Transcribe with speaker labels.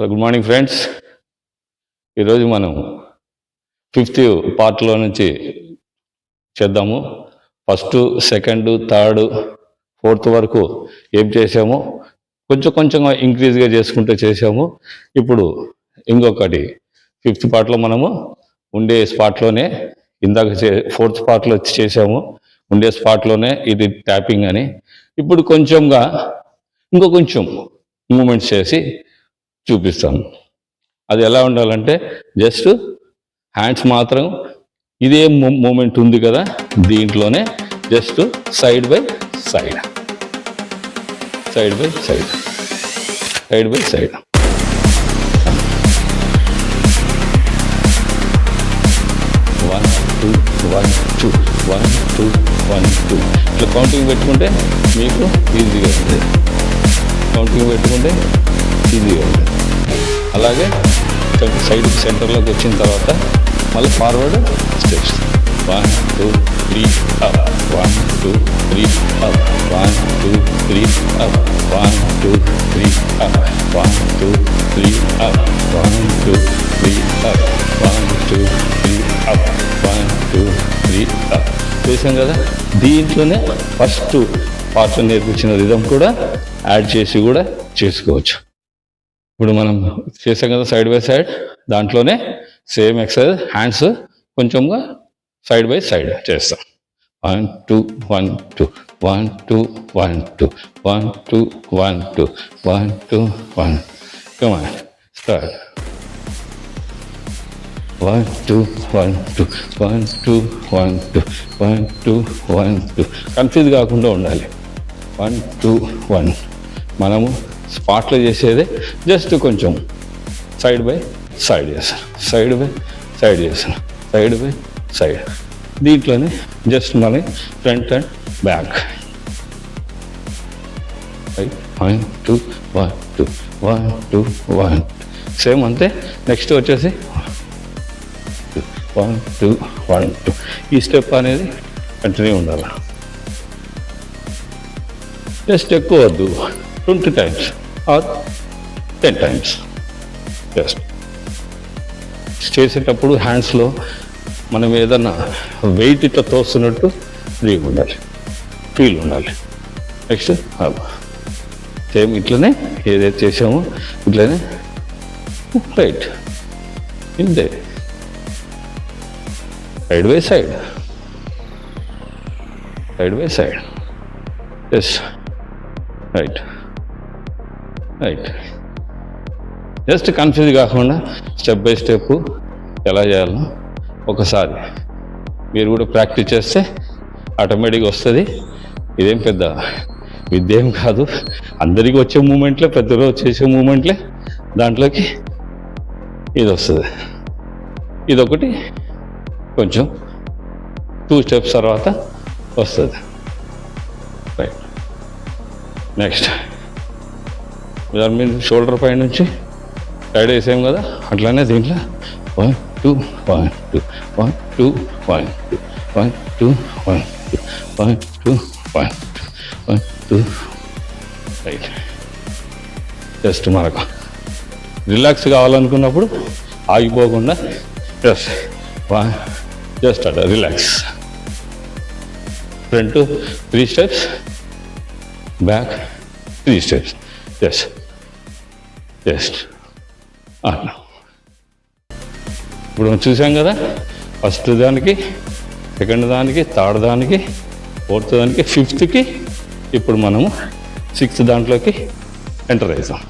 Speaker 1: Good morning friends ఈరోజు మనం fifth పార్ట్లో నుంచి చేద్దాము. ఫస్ట్ సెకండ్ థర్డ్ ఫోర్త్ వరకు ఏం చేసాము కొంచెం కొంచెంగా ఇంక్రీజ్గా చేసుకుంటూ చేసాము. ఇప్పుడు ఇంకొకటి ఫిఫ్త్ పార్ట్లో మనము ఉండే స్పాట్లోనే ఇందాక చే ఫోర్త్ పార్ట్లో చేసాము. ఉండే స్పాట్లోనే ఇది ట్యాపింగ్ అని. ఇప్పుడు కొంచెంగా ఇంకో కొంచెం మూమెంట్స్ చేసి చూపిస్తాను అది ఎలా ఉండాలంటే జస్ట్ హ్యాండ్స్ మాత్రం ఇదే మూమెంట్ ఉంది కదా దీంట్లోనే just side by side. Side by side. Side by side. One two one two one two one two. ఇట్లా కౌంటింగ్ పెట్టుకుంటే మీకు ఈజీగా ఉంటుంది. కౌంటింగ్ పెట్టుకుంటే ఈజీగా ఉంటుంది. అలాగే సైడ్ సెంటర్లోకి వచ్చిన తర్వాత మళ్ళీ forward steps one two three up one two three up one two three up one two three up one two three up one two three up one two three up one two three up చేసాం కదా? దీంట్లోనే first part నేర్పించిన rhythm కూడా add చేసి కూడా చేసుకోవచ్చు ఇప్పుడు మనం చేసాం కదా సైడ్ బై సైడ్ దాంట్లోనే సేమ్ ఎక్సర్సైజ్ హ్యాండ్స్ కొంచెంగా సైడ్ బై సైడ్ చేస్తాం one two one two one two one two one two one two one two one come on start one two one two one two one two one two one two confuse కాకుండా ఉండాలి one two one మనము స్పాట్లో చేసేదే just కొంచెం side by side చేస్తాను. Side by side చేస్తాను. Side by side దీంట్లోనే just మళ్ళీ front and back one two one two one two one same అంతే. నెక్స్ట్ వచ్చేసి వన్ టూ వన్ టూ ఈ స్టెప్ అనేది కంటిన్యూ ఉండాలి? జస్ట్ ఎక్కువ వద్దు. Twenty times or ten times just చేసేటప్పుడు హ్యాండ్స్లో మనం ఏదన్నా వెయిట్ ఇట్లా తోస్తున్నట్టు ఫ్రీగా ఉండాలి. ఫీల్ ఉండాలి. నెక్స్ట్ సేమ్ ఇట్లనే ఏదైతే చేసామో ఇట్లనే రైట్ ఇంతే side by side side by side yes right right just confuse కాకుండా స్టెప్ బై స్టెప్ ఎలా చేయాలో ఒకసారి మీరు కూడా ప్రాక్టీస్ చేస్తే ఆటోమేటిక్గా వస్తుంది. ఇదేం పెద్ద విద్య ఏం కాదు. అందరికీ వచ్చే మూమెంట్లే పెద్దలో చేసే మూమెంట్లే దాంట్లోకి ఇది వస్తుంది. ఇదొకటి కొంచెం టూ స్టెప్స్ తర్వాత వస్తుంది. రైట్ నెక్స్ట్ దాని మీద షోల్డర్ పై నుంచి సైడ్ వేసాం కదా? అట్లానే దీంట్లో one two one two one two one two one two one two one two one two one two right just మనకు. రిలాక్స్ కావాలనుకున్నప్పుడు ఆగిపోకుండా జస్ట్ వన్ జస్ట్ అట relax front three steps back three steps just just అట్లా. ఇప్పుడు మనం చూసాం కదా first దానికి సెకండ్ దానికి థర్డ్ దానికి ఫోర్త్ దానికి ఫిఫ్త్కి ఇప్పుడు మనము సిక్స్త్ దాంట్లోకి ఎంటర్ అవుతాం